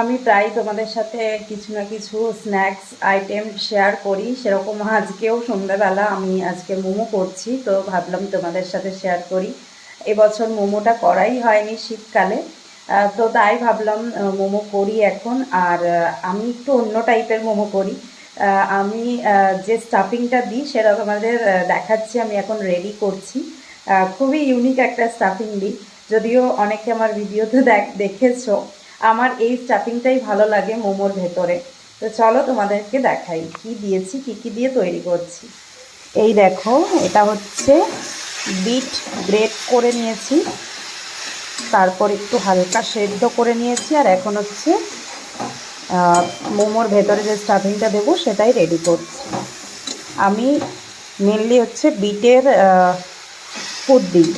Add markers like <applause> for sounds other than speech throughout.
আমি প্রায় তোমাদের সাথে কিছু না কিছু স্ন্যাক্স আইটেম শেয়ার করি। সেরকম আজকেও সন্ধ্যাবেলা আমি আজকে মোমো করছি, তো ভাবলাম তোমাদের সাথে শেয়ার করি। এবছর মোমোটা করাই হয়নি শীতকালে। তো তাই ভাবলাম মোমো করি এখন। আর আমি একটু অন্য টাইপের মোমো করি। আমি যে স্টাফিংটা দিই, সেটা তোমাদের দেখাচ্ছি। আমি এখন রেডি করছি। খুবই ইউনিক একটা স্টাফিং দিই। যদিও অনেকে আমার ভিডিওতে দেখ, দেখেছ। আমার এই স্টাফিংটাই ভালো লাগে মোমোর ভেতরে। তো চলো তোমাদেরকে দেখাই কি দিয়েছি, কি কি দিয়ে তৈরি করছি। এই দেখো, এটা হচ্ছে বিট গ্রেট করে নিয়েছি। তারপর একটু হালকা সেদ্ধ করে নিয়েছি, আর এখন হচ্ছে মোমোর ভেতরে যে স্টাফিংটা দেবো সেটাই রেডি করছি। আমি মেনলি হচ্ছে বিটের ফুড দিই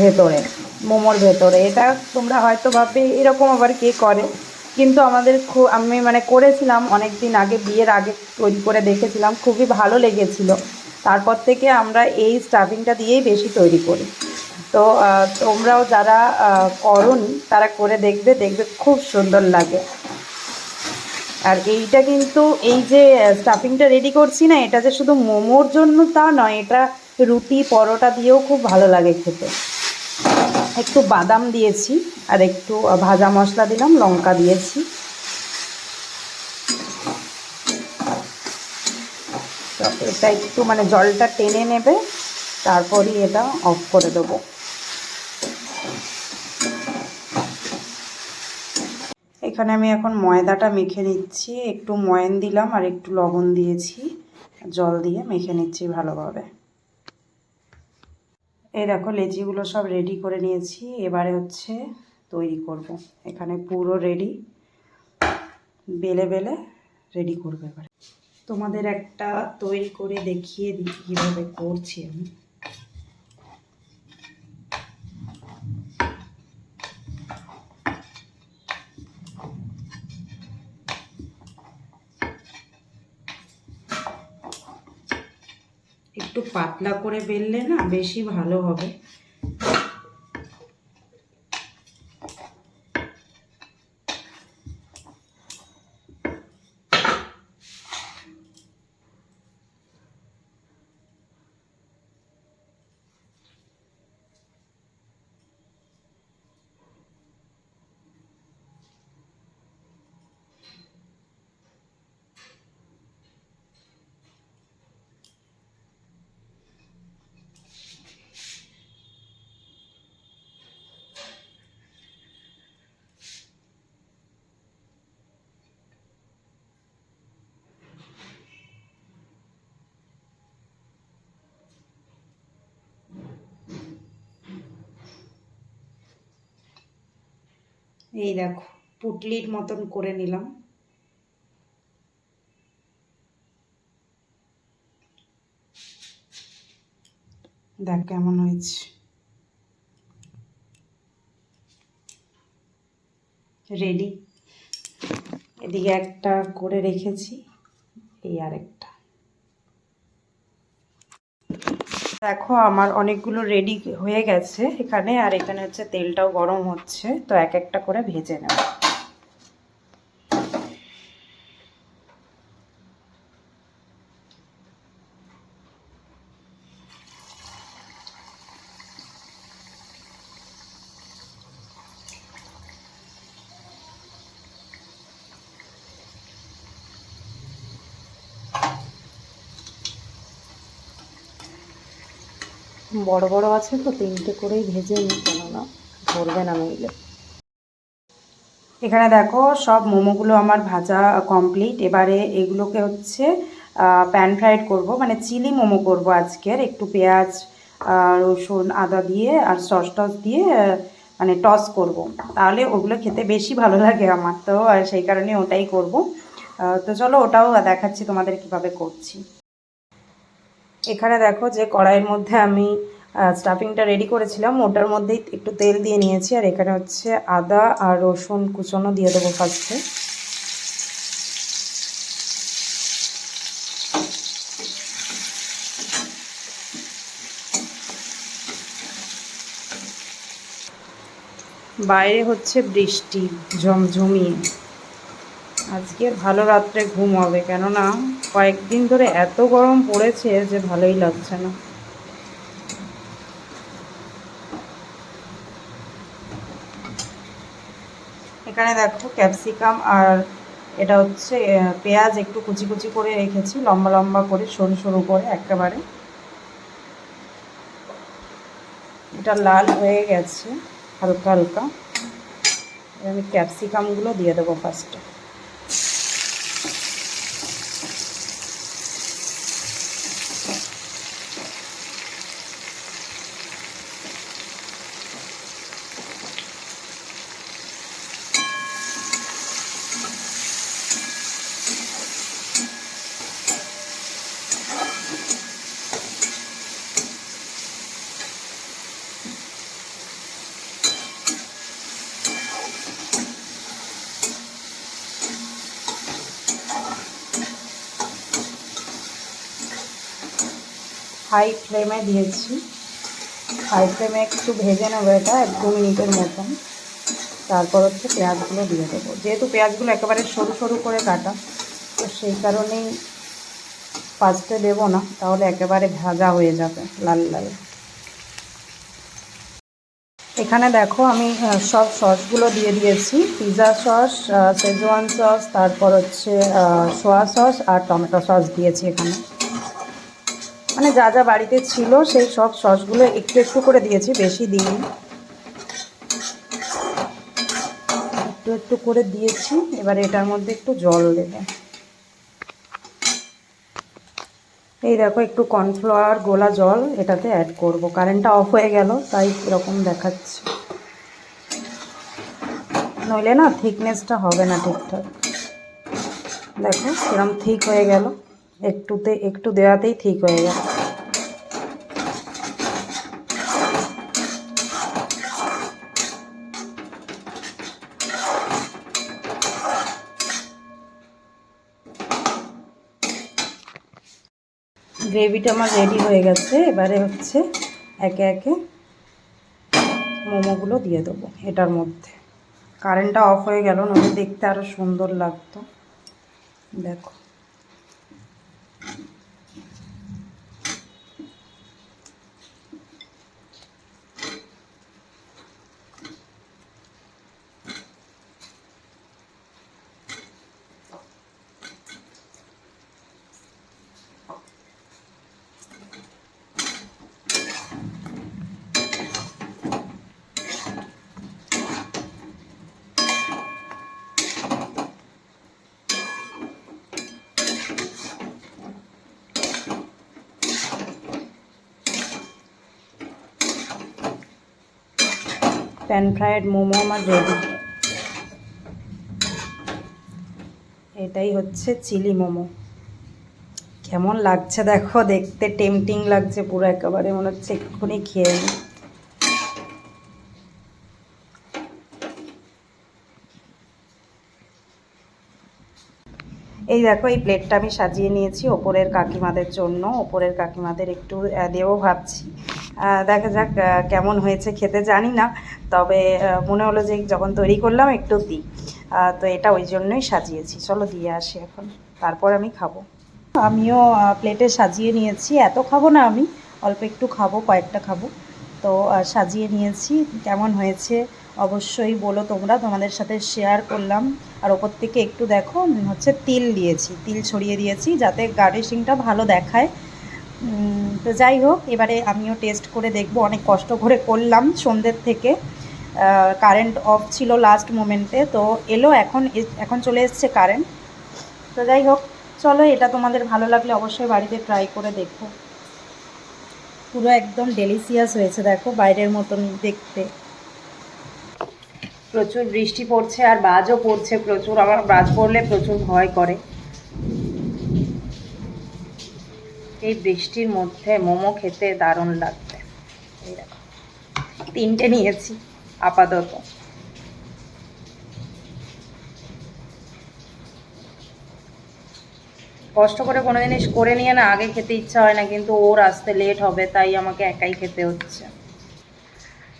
ভেতরে। মোমোর ভেতরে। এটা তোমরা হয়তো ভাববে, এরকম আবার কে করে? কিন্তু আমাদের খুব আমি মানে করেছিলাম অনেক দিন আগে, বিয়ের আগে তৈরি করে দেখেছিলাম, খুবই ভালো লেগেছিল। তারপর থেকে আমরা এই স্টাফিংটা দিয়েই বেশি তৈরি করি। তো তোমরাও যারা করনি, তারা করে দেখবে দেখবে খুব সুন্দর লাগে। আর এইটা কিন্তু, এই যে স্টাফিংটা রেডি করছি না, এটা যে শুধু মোমোর জন্য তা নয়, এটা রুটি, পরোটা দিয়েও খুব ভালো লাগে খেতে। একটু বাদাম দিয়েছি আর একটু ভাজা মশলা দিলাম, লঙ্কা দিয়েছি। এটা একটু মানে জলটা টেনে নেবে, তারপরই এটা অফ করে দেবো। এখানে আমি এখন ময়দাটা মেখে নিচ্ছি, একটু ময়ান দিলাম আর একটু লবণ দিয়েছি, জল দিয়ে মেখে নিচ্ছি ভালোভাবে। এই দেখো লেচিগুলো সব রেডি করে নিয়েছি। এবারে হচ্ছে তৈরি করব। এখানে পুরো রেডি বেলে বেলে রেডি করব এবারে। তোমাদের একটা তৈরি করে দেখিয়ে দিই কীভাবে করছি আমি। একটু পাতলা করে বেললে না বেশি ভালো হবে। এই দেখো, পুটলির মতন করে নিলাম। দেখ কেমন হয়েছে। রেডি এদিকে একটা করে রেখেছি, এই আরেকটা। দেখো, আমার অনেকগুলো রেডি হয়ে গেছে এখানে, আর এখানে হচ্ছে তেলটাও গরম হচ্ছে, তো এক একটা করে ভেজে নেব। বড় বড় আছে তো, তিনটে করেই ভেজে নিই, কেননা ধরবে না নইলে। এখানে দেখো, সব মোমোগুলো আমার ভাজা কমপ্লিট এবারে এগুলোকে হচ্ছে প্যান ফ্রাইড করব। মানে চিলি মোমো করব আজকের। একটু পেঁয়াজ রসুন, আদা দিয়ে আর সস টস দিয়ে মানে টস করব। তাহলে ওগুলো খেতে বেশি ভালো লাগে আমার তো, আর সেই কারণে ওটাই করব। তো চলো ওটাও দেখাচ্ছি তোমাদের কীভাবে করছি। এখানে দেখো যে কড়াইয়ের মধ্যে আমি স্টাফিংটা রেডি করেছিলাম। ওটার মধ্যেই একটু তেল দিয়ে নিয়েছি। আর এখানে হচ্ছে আদা আর রসুন কুচনো দিয়ে দেবো ফার্স্টে বাইরে হচ্ছে বৃষ্টি, ঝমঝমিয়ে। আজকে ভালো রাত্রে ঘুম হবে, কেননা কয়েকদিন ধরে এত গরম পড়েছে যে ভালোই লাগছে না। এখানে দেখো ক্যাপসিকাম আর এটা হচ্ছে পেঁয়াজ একটু কুচি কুচি করে রেখেছি, লম্বা লম্বা করে, সরু সরু করে একেবারে। এটা লাল হয়ে গেছে, হালকা হালকা। আমি ক্যাপসিকামগুলো দিয়ে দেবো ফার্স্টে হাই ফ্লেমে দিয়েছি। হাই ফ্লেমে একটু ভেজে নেব এটা, এক দু মিনিটের মতন। তারপর হচ্ছে পেঁয়াজগুলো দিয়ে দেবো। যেহেতু পেঁয়াজগুলো একেবারে সরু সরু করে কাটা, তো সেই কারণেই ফার্স্টে দেবো না, তাহলে একেবারে ভাজা হয়ে যাবে, লাল লাল। এখানে দেখো আমি সব সসগুলো দিয়ে দিয়েছি। পিৎজা সস শেজওয়ান সস, তারপর হচ্ছে সোয়া সস আর টমেটো সস দিয়েছি এখানে। মানে যা যা বাড়িতে ছিল, সেই সব সসগুলো একটু একটু করে দিয়েছি, বেশি দিইনি। একটু একটু করে দিয়েছি, এবার এটার মধ্যে একটু জল দেবে। এই দেখো, একটু কর্নফ্লাওয়ার, গোলা জল এটাতে অ্যাড করব। কারেন্টটা অফ হয়ে গেল, তাই এরকম দেখাচ্ছে। নইলে না থিকনেসটা হবে না ঠিকঠাক। দেখো, কিরম ঠিক হয়ে গেল। একটুতে, একটু দেওয়াতেই ঠিক হয়ে গেল। গ্রেভিটা আমার রেডি হয়ে গেছে। এবারে হচ্ছে একে একে মোমোগুলো দিয়ে দেবো এটার মধ্যে। কারেন্টটা অফ হয়ে গেল নইলে দেখতে আরও সুন্দর লাগতো। দেখো। প্যান ফ্রায়েড মোমো আমার রেডি এটাই হচ্ছে চিলি মোমো। কেমন লাগছে দেখো, দেখতে টেমটিং লাগছে পুরো একেবারে, মনে হচ্ছে এক্ষুনি খেয়ে নিই। এই দেখো, এই প্লেটটা আমি সাজিয়ে নিয়েছি ওপরের কাকিমাদের জন্য। ওপরের কাকিমাদের একটু দেবো ভাবছি। দেখা যাক কেমন হয়েছে খেতে, জানি না। তবে মনে হলো যে যখন তৈরি করলাম, একটু দিই। তো এটা ওই জন্যই সাজিয়েছি। চলো, দিয়ে আসি এখন। তারপর আমি খাব। আমিও প্লেটে সাজিয়ে নিয়েছি। এত খাব না আমি। অল্প একটু খাব, কয়েকটা খাব। তো সাজিয়ে নিয়েছি। কেমন হয়েছে অবশ্যই বলো তোমরা। তোমাদের সাথে শেয়ার করলাম। আর ওপর থেকে একটু দেখো, হচ্ছে তিল দিয়েছি। তিল ছড়িয়ে দিয়েছি যাতে গার্নিশিংটা ভালো দেখায়। তো যাই হোক, এবারে আমিও টেস্ট করে দেখব। অনেক কষ্ট করে করলাম সন্ধ্যের থেকে। কারেন্ট অফ ছিল লাস্ট মোমেন্টে তো এলো, এখন এখন চলে এসছে কারেন্ট তো যাই হোক, চলো, এটা তোমাদের ভালো লাগলে অবশ্যই বাড়িতে ট্রাই করে দেখো। পুরো একদম ডেলিসিয়াস হয়েছে, দেখো, বাইরের মতন দেখতে। প্রচুর বৃষ্টি পড়ছে আর বাজও পড়ছে, প্রচুর। আমার বাজ পড়লে প্রচুর ভয় করে। এই বৃষ্টির মধ্যে মোমো খেতে দারুণ লাগবে। এই দেখো, তিনটে নিয়েছি, আপাতত। কষ্ট করে কোনো জিনিস করে নিয়ে না আগে খেতে ইচ্ছা হয় না, কিন্তু ওর আসতে লেট হবে, তাই আমাকে একাই খেতে হচ্ছে।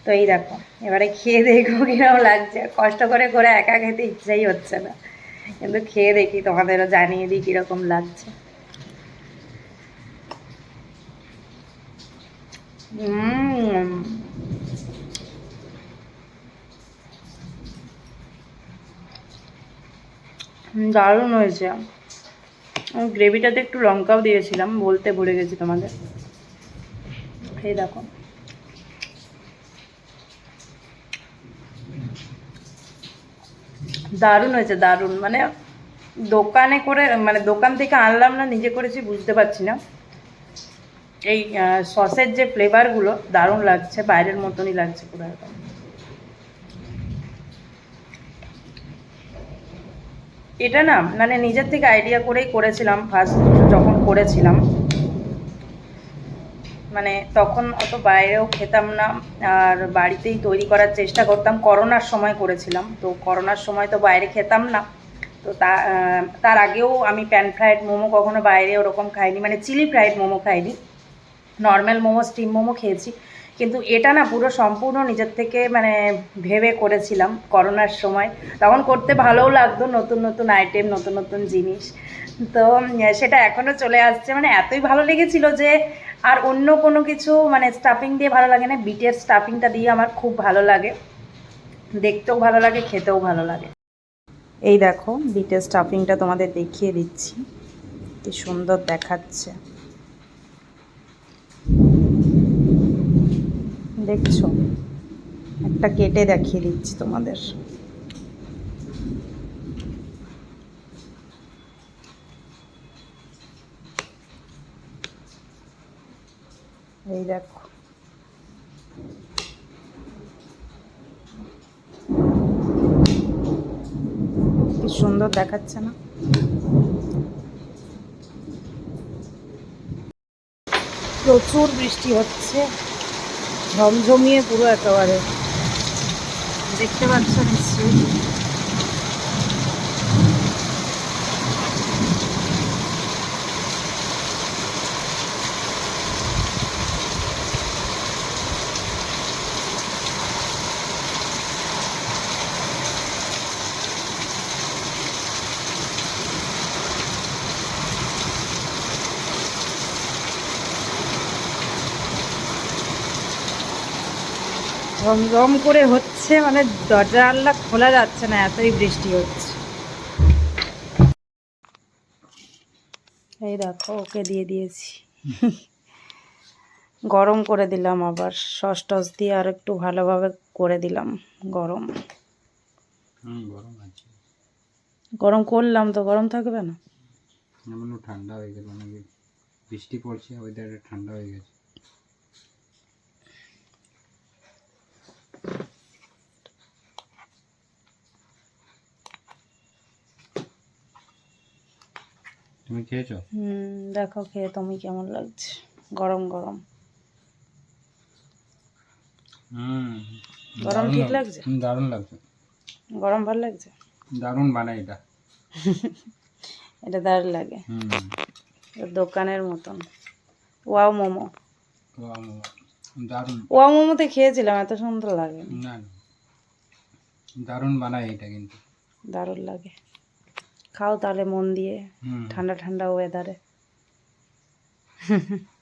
তো এই দেখো, এবারে খেয়ে দেখো কীরকম লাগছে। কষ্ট করে করে একা খেতে ইচ্ছাই হচ্ছে না। কিন্তু খেয়ে দেখি, তোমাদেরও জানিয়ে দিই কীরকম লাগছে উম। হুম, দারুণ হয়েছে। গ্রেভিটাতে একটু লঙ্কাও দিয়েছিলাম, বলতে ভুলে গেছি তোমাদের। এই দেখো। দারুণ হয়েছে, দারুণ। মানে দোকানে করে মানে দোকান থেকে আনলাম না, নিজে করেছি, বুঝতে পারছি না। এই সসের যে ফ্লেভারগুলো দারুণ লাগছে, বাইরের মতনই লাগছে পুরো একদম। এটা না মানে নিজের থেকে আইডিয়া করেই করেছিলাম ফার্স্ট যখন করেছিলাম। মানে তখন অত বাইরেও খেতাম না, আর বাড়িতেই তৈরি করার চেষ্টা করতাম। করোনার সময় করেছিলাম, তো করোনার সময় তো বাইরে খেতাম না। তো তার আগেও আমি প্যান ফ্রাইড মোমো কখনো বাইরে ওরকম খাইনি মানে চিলি ফ্রাইড মোমো খাইনি। নর্মাল মোমো স্টিম মোমো খেয়েছি। কিন্তু এটা না পুরো সম্পূর্ণ নিজের থেকে মানে ভেবে করেছিলাম করোনার সময়। তখন করতে ভালোও লাগতো নতুন নতুন আইটেম নতুন নতুন জিনিস। তো সেটা এখনও চলে আসছে। মানে এতই ভালো লেগেছিল যে আর অন্য কোনো কিছু মানে স্টাফিং দিয়ে ভালো লাগে না। বিটের স্টাফিংটা দিয়ে আমার খুব ভালো লাগে। দেখতেও ভালো লাগে, খেতেও ভালো লাগে। এই দেখো, বিটের স্টাফিংটা তোমাদের দেখিয়ে দিচ্ছি। কি সুন্দর দেখাচ্ছে। দেখছ? একটা কেটে দেখিয়ে দিচ্ছি তোমাদের। এই দেখো। কি সুন্দর দেখাচ্ছে না? প্রচুর বৃষ্টি হচ্ছে। ঝমঝমিয়ে পুরো একেবারে। দেখতে পাচ্ছ নিশ্চয়ই। ঝমঝম করে হচ্ছে মানে দরজা আল্লা খোলা যাচ্ছে না এতই বৃষ্টি হচ্ছে। এই দেখো ওকে দিয়ে দিয়েছি। গরম করে দিলাম আবার সস টস দিয়ে আর একটু ভালোভাবে করে দিলাম গরম। গরম গরম করলাম তো গরম থাকবে না? ঠান্ডা হয়ে গেল নাকি? বৃষ্টি পড়ছে ঠান্ডা হয়ে গেছে। তুমি খেয়েছো? হুম দেখো খেয়ে তুমি কেমন লাগছে। গরম গরম। হুম গরম ঠিক লাগছে। দারুণ লাগছে। গরম ভালো লাগছে? দারুণ বানায় এটা। <laughs> এটা দারুণ লাগে। হুম। দোকানের মতন। ওয়াও মোমো। তো আম- দারুণ। ওয়াও মোমোতে খেয়েছিলাম এত সুন্দর লাগে। না না। দারুণ বানায় এটা কিন্তু। দারুণ লাগে। খাও তাহলে মন দিয়ে। ঠান্ডা ঠান্ডা ওয়েদারে <laughs>